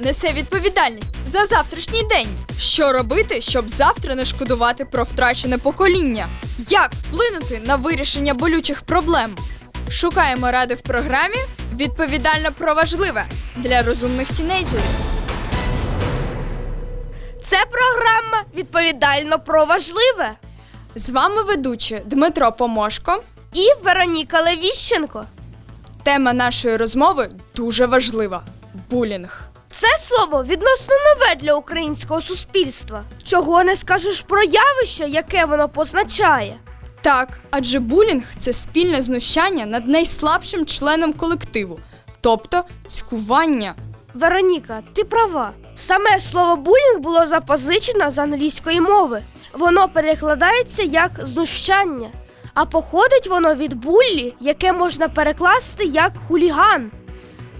несе відповідальність за завтрашній день? Що робити, щоб завтра не шкодувати про втрачене покоління? Як вплинути на вирішення болючих проблем? Шукаємо ради в програмі відповідально про важливе для розумних тінейджерів. Це програма відповідально про важливе. З вами ведучі Дмитро Помошко. І Вероніка Левіщенко. Тема нашої розмови дуже важлива: булінг. Це слово відносно нове для українського суспільства. Чого не скажеш про явище, яке воно позначає? Так, адже булінг це спільне знущання над найслабшим членом колективу, тобто цькування. Вероніка, ти права. Саме слово булінг було запозичено з англійської мови. Воно перекладається як знущання, а походить воно від буллі, яке можна перекласти як хуліган.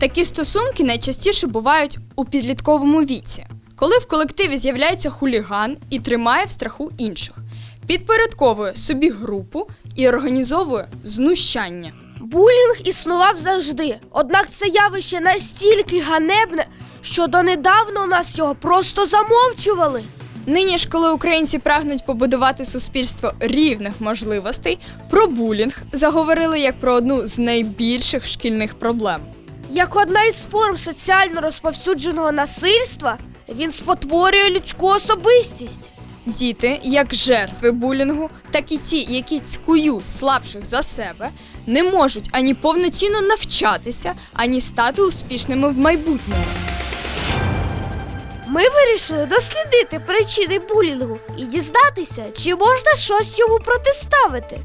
Такі стосунки найчастіше бувають у підлітковому віці, коли в колективі з'являється хуліган і тримає в страху інших, підпорядковує собі групу і організовує знущання. Булінг існував завжди, однак це явище настільки ганебне, що донедавна у нас його просто замовчували. Нині ж, коли українці прагнуть побудувати суспільство рівних можливостей, про булінг заговорили як про одну з найбільших шкільних проблем. Як одна із форм соціально розповсюдженого насильства, він спотворює людську особистість. Діти, як жертви булінгу, так і ті, які цькують слабших за себе, не можуть ані повноцінно навчатися, ані стати успішними в майбутньому. Ми вирішили дослідити причини булінгу і дізнатися, чи можна щось йому протиставити.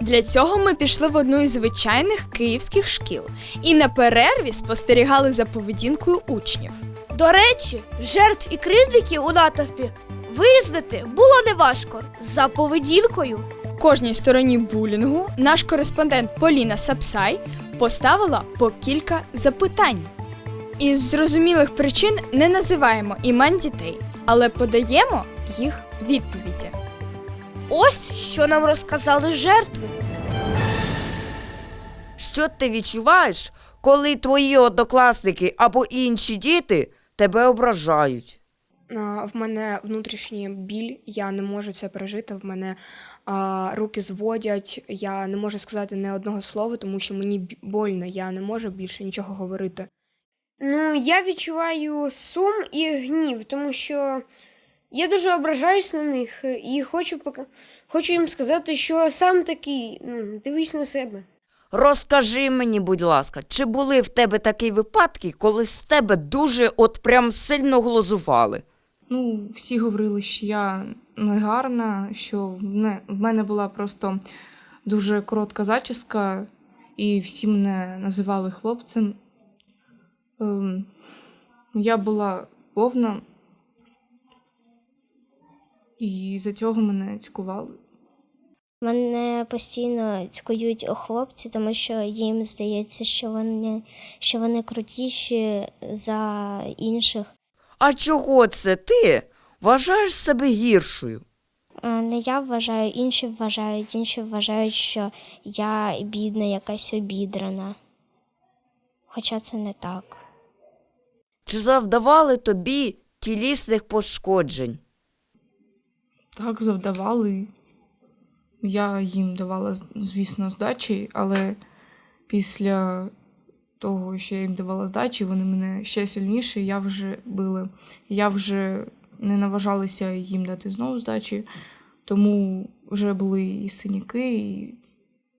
Для цього ми пішли в одну із звичайних київських шкіл і на перерві спостерігали за поведінкою учнів. До речі, жертв і кривдників у натовпі вирізнити було неважко за поведінкою. Кожній стороні булінгу наш кореспондент Поліна Сапсай поставила по кілька запитань. Із зрозумілих причин не називаємо імен дітей, але подаємо їх відповіді. Ось що нам розказали жертви. Що ти відчуваєш, коли твої однокласники або інші діти тебе ображають? А, В мене внутрішній біль, я не можу це пережити. В мене а, руки зводять, я не можу сказати не одного слова, тому що мені больно, я не можу більше нічого говорити. Ну, я відчуваю сум і гнів, тому що я дуже ображаюсь на них і хочу, пока- хочу їм сказати, що сам такий, ну, дивись на себе. Розкажи мені, будь ласка, чи були в тебе такі випадки, коли з тебе дуже от прям сильно глузували? Ну, всі говорили, що я негарна, що в мене, була просто дуже коротка зачіска, і всі мене називали хлопцем. Ем, я була повна, і за цього мене цькували. Мене постійно цькують хлопці, тому що їм здається, що вони, що вони крутіші за інших. А чого це ти вважаєш себе гіршою? Не я вважаю, інші вважають, інші вважають, що я бідна, якась обідрана. Хоча це не так. Чи завдавали тобі тілісних пошкоджень? Так завдавали. Я їм давала, звісно, здачі, але після того, що я їм давала здачі, вони мене ще сильніше, я вже били. Я вже не наважалася їм дати знову здачі, тому вже були і синяки, і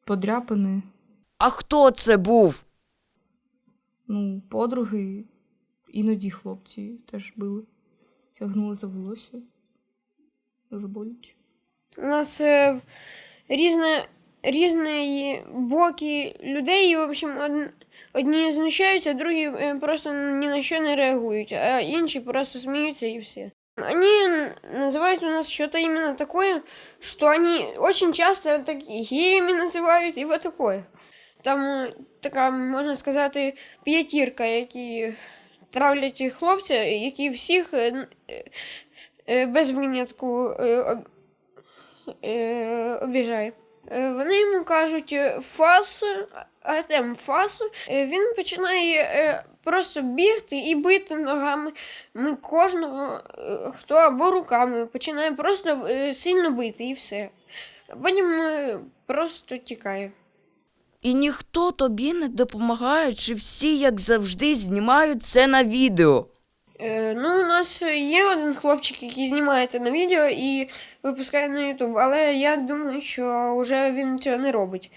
подряпини. А хто це був? Ну, подруги, іноді хлопці теж били. Тягнули за волосся. Дуже боляче. У нас е, різне, різні боки людей, і, в общем, од, одні знущаються, другі е, просто ні на що не реагують, а інші просто сміються і все. Они называют у нас что-то именно такое, что они часто так геями називають і вот. Там е, така, можна сказати, п'ятірка, які травлять хлопця, які всіх е, без винятку е, е, обіжає. Е, Вони йому кажуть е, фас, Артем фас. Е, Він починає е, просто бігти і бити ногами. Ми кожного, е, хто або руками починає просто е, сильно бити і все. Потім е, просто тікає. І ніхто тобі не допомагає, чи всі, як завжди, знімають це на відео. Е, ну, у нас є один хлопчик, який знімається на відео і випускає на Ютуб, але я думаю, що вже він цього не робить.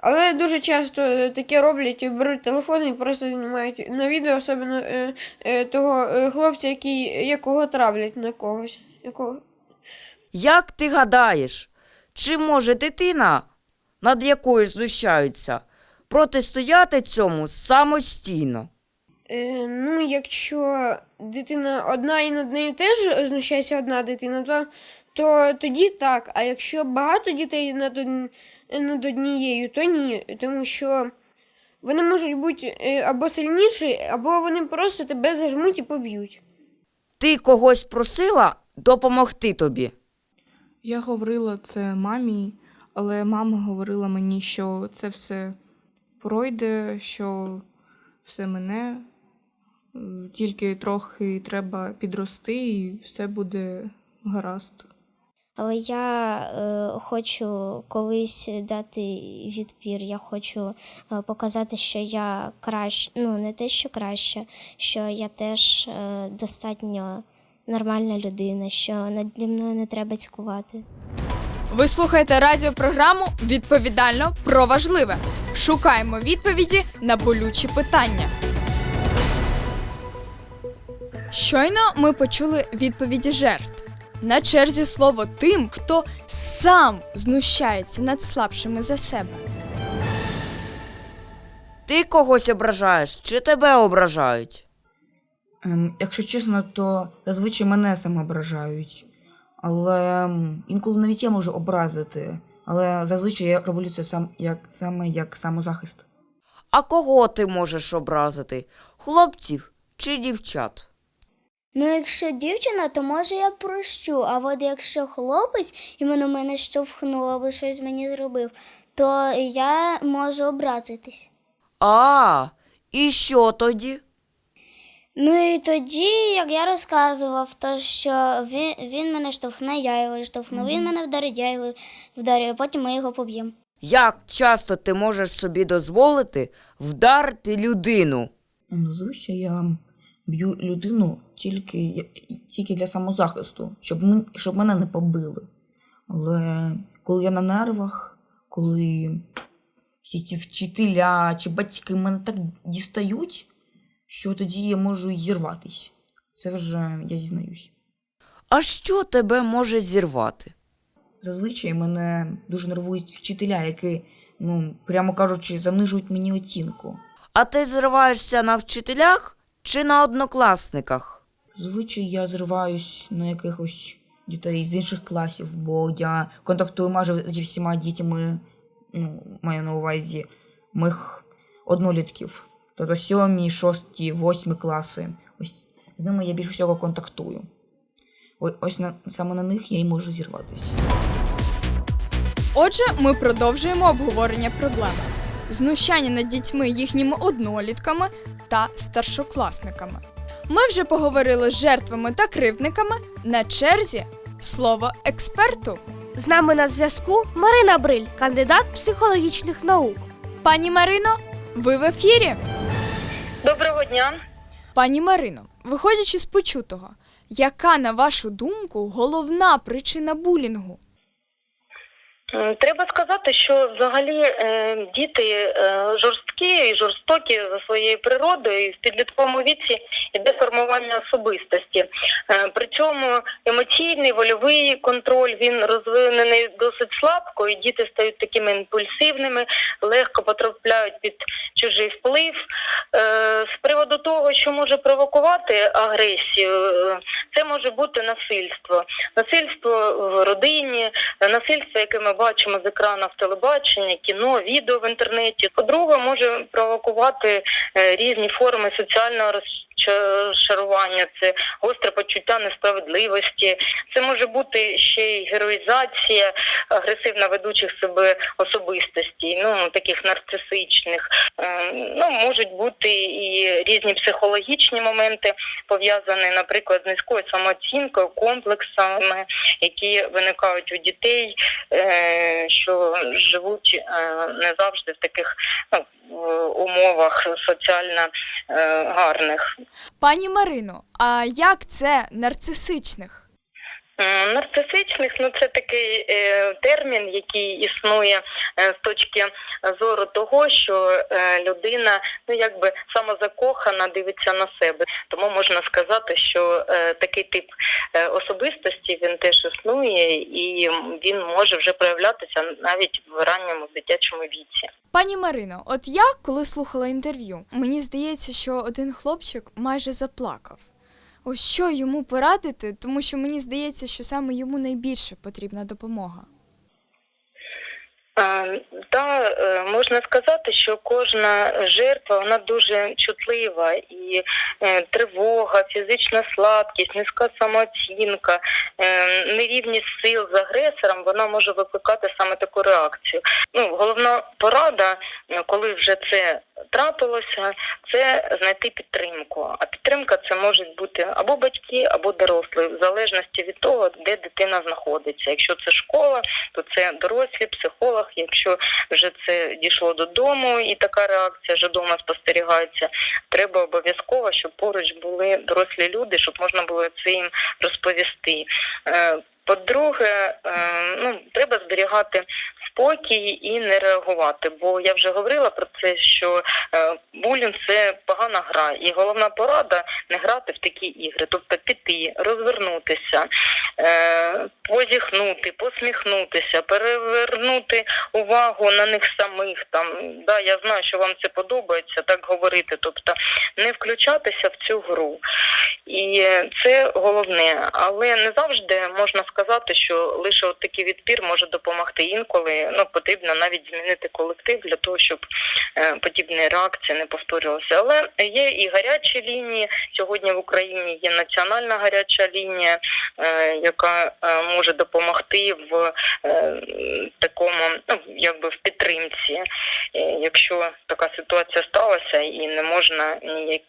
Але дуже часто таке роблять, беруть телефон і просто знімають на відео, особливо того хлопця, який, якого травлять на когось. Якого... Як ти гадаєш, чи може дитина, над якою знущаються, протистояти цьому самостійно? Е, ну, якщо дитина одна і над нею теж знущається одна дитина, то, то тоді так. А якщо багато дітей над, над однією, то ні. Тому що вони можуть бути е, або сильніші, або вони просто тебе зажмуть і поб'ють. Ти когось просила допомогти тобі? Я говорила це мамі, але мама говорила мені, що це все пройде, що все мене. Тільки трохи треба підрости, і все буде гаразд. Але я е, хочу колись дати відпір. Я хочу е, показати, що я краще, ну не те, що краще, що я теж е, достатньо нормальна людина, що наді мною не треба цькувати. Ви слухаєте радіопрограму відповідально про важливе. Шукаємо відповіді на болючі питання. Щойно ми почули відповіді жертв. На черзі слово тим, хто сам знущається над слабшими за себе. Ти когось ображаєш, чи тебе ображають? Ем, якщо чесно, то зазвичай мене саме ображають. Але ем, інколи навіть я можу образити. Але зазвичай я роблю це сам як саме як самозахист. А кого ти можеш образити? Хлопців чи дівчат? Ну, якщо дівчина, то може я прощу. А от якщо хлопець іменно мене штовхнув або щось мені зробив, то я можу образитись. А, і що тоді? Ну і тоді, як я розказував, то що він, він мене штовхне, я його штовхну, він мене вдарить, я його вдарю, а потім ми його поб'ємо. Як часто ти можеш собі дозволити вдарити людину? Ем, Зазвичай я б'ю людину тільки, тільки для самозахисту, щоб, мен- щоб мене не побили. Але коли я на нервах, коли всі ці вчителя чи батьки мене так дістають, що тоді я можу зірватись. Це вже я зізнаюсь. А що тебе може зірвати? Зазвичай мене дуже нервують вчителя, які, ну, прямо кажучи, занижують мені оцінку. А ти зриваєшся на вчителях чи на однокласниках? Зазвичай я зриваюсь на якихось дітей з інших класів, бо я контактую майже зі всіма дітьми, ну, маю на увазі моїх однолітків. Тобто сьомі, шості, восьмі класи. Ось з ними я більше всього контактую. Ось на, саме на них я й можу зірватися. Отже, ми продовжуємо обговорення проблеми: знущання над дітьми, їхніми однолітками та старшокласниками. Ми вже поговорили з жертвами та кривдниками. На черзі слово експерту. З нами на зв'язку Марина Бриль, кандидат психологічних наук. Пані Марино, ви в ефірі. Доброго дня. Пані Марино, виходячи з почутого, яка, на вашу думку, головна причина булінгу? Треба сказати, що взагалі е, діти е, жорсткі і жорстокі за своєю природою, і в підлітковому віці йде формування особистості. Е, при емоційний вольовий контроль він розвинений досить слабко, і діти стають такими імпульсивними, легко потрапляють під чужий вплив. З приводу того, що може провокувати агресію, це може бути насильство. Насильство в родині, насильство, яке ми бачимо з екранів телебачення, кіно, відео в інтернеті. По-друге, може провокувати е, різні форми соціального розчарування, це гостре почуття несправедливості. Це може бути ще й героїзація агресивно ведучих себе особистостей, ну таких нарцисичних. Е, Ну можуть бути і різні психологічні моменти пов'язані, наприклад, з низькою самооцінкою, комплексами, які виникають у дітей, е, що живуть е, не завжди в таких ну, умовах соціально гарних. Пані Марино, а як це нарцисичних? М, Нарцисичних ну це такий е, термін, який існує е, з точки зору того, що е, людина ну якби самозакохана дивиться на себе. Тому можна сказати, що е, такий тип е, особистості він теж існує, і він може вже проявлятися навіть в ранньому дитячому віці. Пані Марино, от я, коли слухала інтерв'ю, мені здається, що один хлопчик майже заплакав. Ось що йому порадити, тому що мені здається, що саме йому найбільше потрібна допомога. Е, Та е, можна сказати, що кожна жертва вона дуже чутлива і е, тривога, фізична слабкість, низька самооцінка, е, нерівність сил з агресором, вона може викликати саме таку реакцію. Ну, головна порада, коли вже це трапилося, це знайти підтримку. А підтримка це можуть бути або батьки, або дорослі, в залежності від того, де дитина знаходиться. Якщо це школа, то це дорослі, психолог. Якщо вже це дійшло додому і така реакція вже вдома спостерігається, треба обов'язково, щоб поруч були дорослі люди, щоб можна було це їм розповісти. Е, По-друге, е, ну треба зберігати спокій і не реагувати. Бо я вже говорила про це, що е, булінг це погана гра, і головна порада не грати в такі ігри, тобто піти, розвернутися, е, позіхнути, посміхнутися, перевернути увагу на них самих. Там да, я знаю, що вам це подобається, так говорити, тобто не включатися в цю гру. І це головне, але не завжди можна сказати, що лише от такий відпір може допомогти інколи. Ну потрібно навіть змінити колектив для того, щоб е, подібні реакції не повторювалися. Але є і гарячі лінії. Сьогодні в Україні є національна гаряча лінія, е, яка е, може допомогти в такому, ну якби в підтримці, якщо така ситуація сталася і не можна ніяк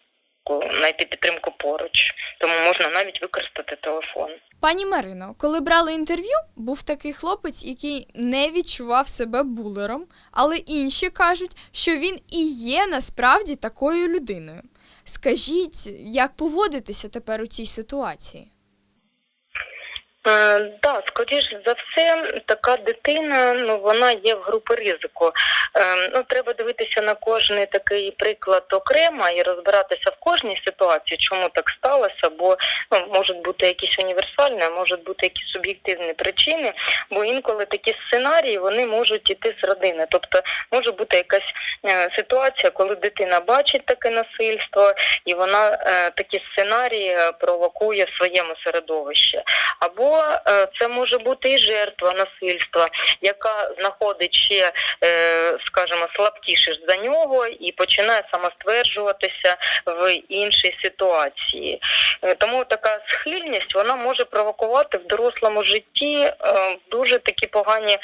знайти підтримку поруч, тому можна навіть використати телефон. Пані Марино, коли брали інтерв'ю, був такий хлопець, який не відчував себе булером, але інші кажуть, що він і є насправді такою людиною. Скажіть, як поводитися тепер у цій ситуації? Е, да, скоріш за все, така дитина, ну вона є в групі ризику. Е, ну, треба дивитися на кожний такий приклад окремо і розбиратися в кожній ситуації, чому так сталося, бо ну, можуть бути якісь універсальні, можуть бути якісь суб'єктивні причини, бо інколи такі сценарії вони можуть іти з родини. Тобто може бути якась е, ситуація, коли дитина бачить таке насильство, і вона такі сценарії провокує в своєму середовищі. Або е, це може бути і жертва насильства, яка знаходить ще, е, скажімо, слабкіше за нього і починає самостверджуватися в іншій ситуації. Е, Тому така схильність вона може провокувати в дорослому житті дуже такі погані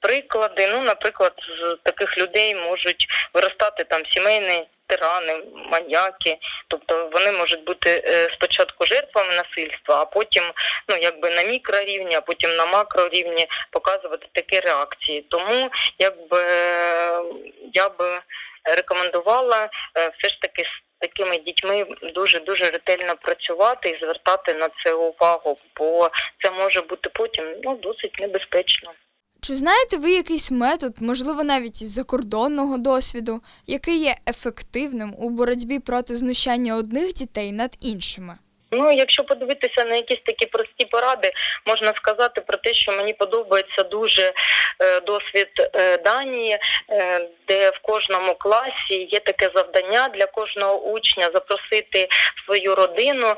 приклади. Ну, наприклад, з таких людей можуть виростати там сімейні тирани, маньяки. Тобто вони можуть бути е, спочатку жертвами насильства, а потім ну якби на мікрорівні, а потім на макрорівні показувати такі реакції. Тому якби я би рекомендувала е, все ж таки з такими дітьми дуже дуже ретельно працювати і звертати на це увагу, бо це може бути потім ну досить небезпечно. Чи знаєте ви якийсь метод, можливо, навіть із закордонного досвіду, який є ефективним у боротьбі проти знущання одних дітей над іншими? Ну, якщо подивитися на якісь такі прості поради, можна сказати про те, що мені подобається дуже е, досвід е, Данії, е, де в кожному класі є таке завдання для кожного учня запросити свою родину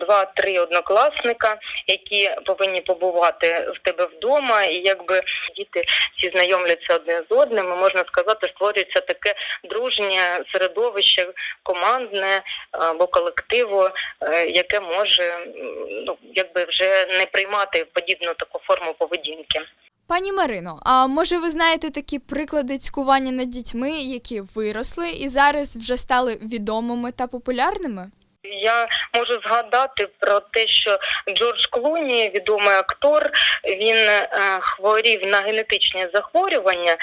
два-три однокласника, які повинні побувати в тебе вдома, і якби діти всі знайомляться одне з одним, і, можна сказати, створюється таке дружнє середовище, командне або колективу, яке може ну якби вже не приймати подібну таку форму поведінки. Пані Марино, а може ви знаєте такі приклади цькування над дітьми, які виросли і зараз вже стали відомими та популярними? Я можу згадати про те, що Джордж Клуні, відомий актор, він е, хворів на генетичні захворювання, е,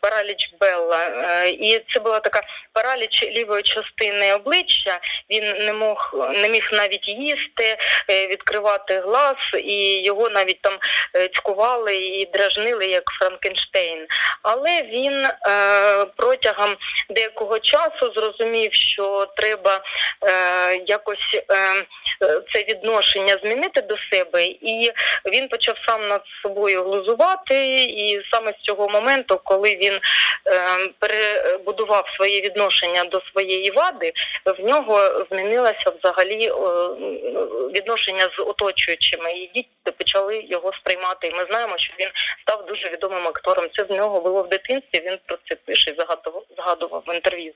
параліч Белла, е, і це була така параліч лівої частини обличчя. Він не мог не міг навіть їсти, е, відкривати глаз, і його навіть там е, цькували і дражнили як Франкенштейн. Але він е, протягом деякого часу зрозумів, що треба е, якось е, е, це відношення змінити до себе, і він почав сам над собою глузувати. І саме з цього моменту, коли він е, перебудував своє відношення до своєї вади, в нього змінилося взагалі відношення з оточуючими, і діти почали його сприймати. І ми знаємо, що він став дуже відомим актором. Це в нього було в дитинстві. Він про це пише і згадував в інтерв'ю.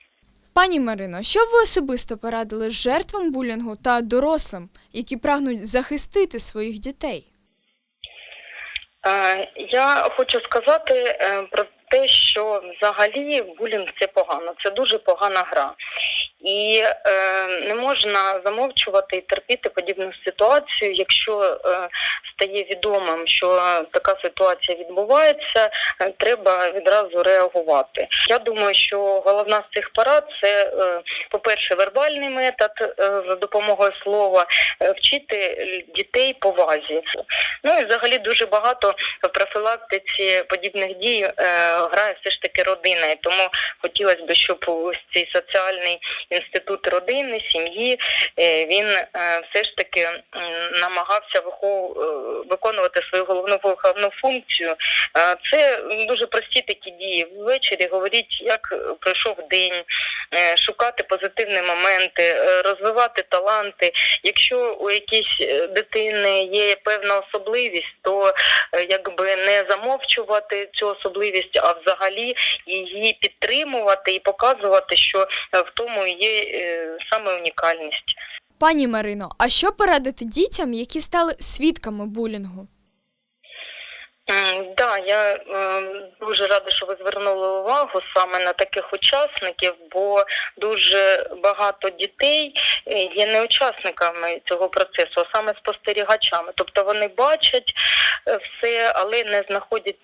Пані Марино, що ви особисто порадили жертвам булінгу та дорослим, які прагнуть захистити своїх дітей? Е, Я хочу сказати е, про те, що взагалі булінг це погано, це дуже погана гра. І е, не можна замовчувати і терпіти подібну ситуацію, якщо е, стає відомим, що така ситуація відбувається, е, треба відразу реагувати. Я думаю, що головна з цих порад це, е, по-перше, вербальний метод е, за допомогою слова, е, вчити дітей повазі. Ну і взагалі дуже багато в профілактиці подібних дій е, грає все ж таки родина. І тому хотілося б, щоб ось цей соціальний інститут родини, сім'ї, е, він е, все ж таки намагався е, виконувати свою головну виховну функцію. Це дуже прості такі дії. Ввечері говоріть, як пройшов день, шукати позитивні моменти, розвивати таланти. Якщо у якійсь дитини є певна особливість, то якби не замовчувати цю особливість, а взагалі її підтримувати і показувати, що в тому є е, саме унікальність. Пані Марино, а що порадити дітям, які стали свідками булінгу? М, Да, я е, дуже рада, що ви звернули увагу саме на таких учасників, бо дуже багато дітей е, є не учасниками цього процесу, а саме спостерігачами. Тобто вони бачать е, все, але не знаходять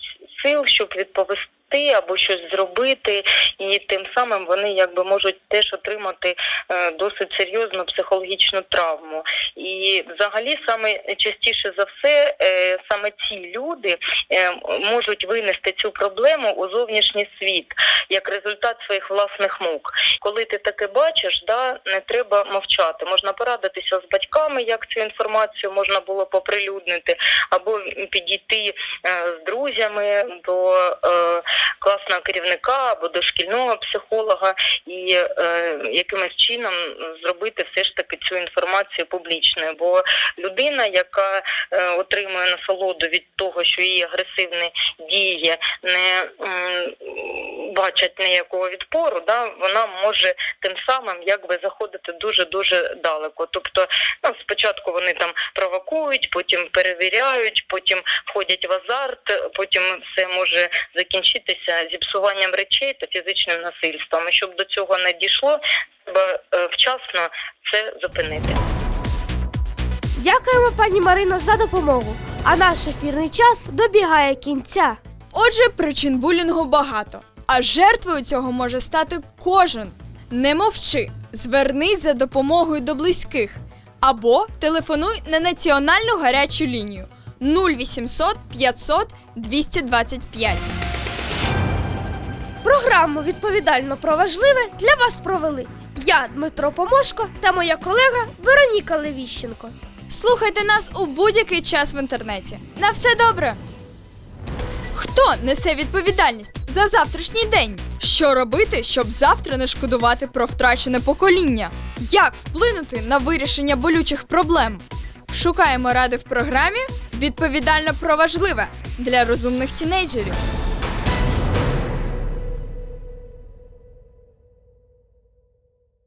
сил, щоб відповісти. Або щось зробити, і тим самим вони якби можуть теж отримати е, досить серйозну психологічну травму. І взагалі саме частіше за все е, саме ці люди е, можуть винести цю проблему у зовнішній світ як результат своїх власних мук. Коли ти таке бачиш, да, не треба мовчати. Можна порадитися з батьками, як цю інформацію можна було поприлюднити, або підійти з друзями до класного керівника або до шкільного психолога і е, якимось чином зробити все ж таки цю інформацію публічною. Бо людина, яка е, отримує насолоду від того, що її агресивні дії не м, бачать ніякого відпору, да, вона може тим самим якби заходити дуже дуже далеко. Тобто, ну спочатку вони там провокують, потім перевіряють, потім входять в азарт, потім все може закінчитися зіпсуванням речей та фізичним насильством. І щоб до цього не дійшло, треба е, вчасно це зупинити. Дякуємо, пані Марино, за допомогу. А наш ефірний час добігає кінця. Отже, причин булінгу багато, а жертвою цього може стати кожен. Не мовчи, звернись за допомогою до близьких або телефонуй на національну гарячу лінію 0800 500 225. Програму відповідально про важливе для вас провели Я Дмитро Помошко та моя колега Вероніка Левіщенко. Слухайте нас у будь-який час в інтернеті. На все добре. Хто несе відповідальність за завтрашній день? Що робити, щоб завтра не шкодувати про втрачене покоління? Як вплинути на вирішення болючих проблем? Шукаємо ради в програмі відповідально про важливе для розумних тінейджерів.